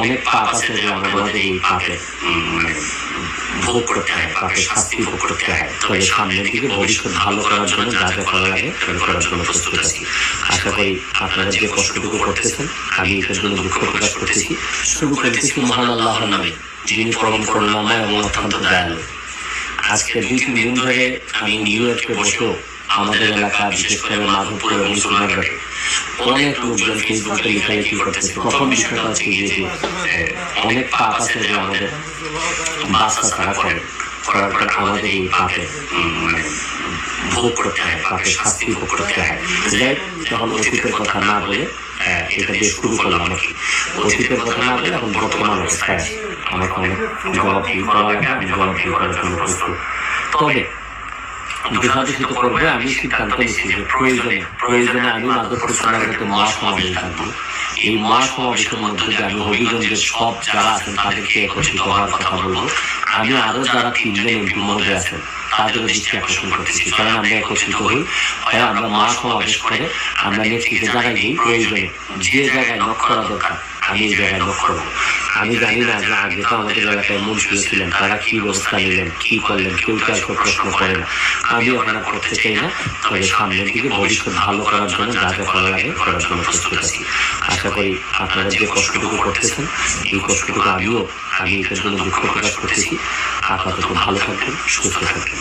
অনেক পাপ আছে যে আমাদের এই পাপে মানে ভোগ করতে হয় পাপের শাস্তি ভোগ করতে হয়। তবে সামনের দিকে ভবিষ্যৎ ভালো করার জন্য যা যা করা লাগে সেটা করার জন্য প্রস্তুত আছি। আশা করি আপনারা যে কষ্টটুকু করতেছেন, আমি এটার জন্য দুঃখ প্রকাশ করতেছি। শুরু করতেছি মহান আল্লাহর নামে, যিনি পরম করুণাময় এবং অত্যন্ত দয়ালু। আজকে দুই, তিন দিন ধরে আমি নিউ ইয়র্কে বসেও আমাদের এলাকা, বিশেষ করে মাধবপুর এবং সোনারঘাটে অনেক লোকজন ফেসবুকে লেখালেখি করতেছে। প্রথম বিষয়টা হচ্ছে যে যে, আহ, অনেক পাপ আছে যে আমাদের বাচ্চা তারা করে। করার পর আমাদের এই পাপে মানে ভোগ করতে হয় পাপের শাস্তি ভোগ করতে হয়। যাই তখন অতীতের কথা না বলে এটা দিয়ে শুরু করলাম আর কি। অতীতের কথা না বলে এখন বর্তমান অবস্থায়। আমাকে অনেক জবাব দিয়ে করা লাগে আমি জবাব দিয়ে করার জন্য প্রস্তুত তবে বিভাজিত করবে, আমি সিদ্ধান্ত নিচ্ছি যে প্রয়োজনে প্রয়োজনে আমি মাদক সোনারগাতে মহা সমাবেশ থাকব। এই মধ্যে দিয়ে আমি হবিগঞ্জের সব যারা আছেন, তাদেরকে একত্রিত হওয়ার কথা বলব। আমি আরও যারা তিনজন এমপি মহোদয় আছেন, তাদেরও দৃষ্টি আকর্ষণ করতেছি কারণ আমরা একত্রিত হই। হয় আমরা মহা সমাবেশ করে আমরা নেতৃত্বে জায়গায় গিয়ে প্রয়োজনে যে জায়গায় লক্ষ্য করা দরকার, আমি এই জায়গায় লক্ষ্য করব। আমি জানি না যে আগে তো আমাদের এলাকায় মন্ত্রী ছিলেন তারা কি ব্যবস্থা নিলেন, কি করলেন, কেউ কার প্রশ্ন করেন আমি ওখানে করতে চাই না, তবে সামনের দিকে ভবিষ্যৎ ভালো করার জন্য যা যা করা লাগে করার জন্য প্রস্তুত আছি আশা করি আপনারা যে কষ্টটুকু করতেছেন, এই কষ্টটুকু আমিও, আমি এটার জন্য দুঃখ প্রকাশ করতেছি। আপাতত ভালো থাকবেন, সুস্থ থাকবেন।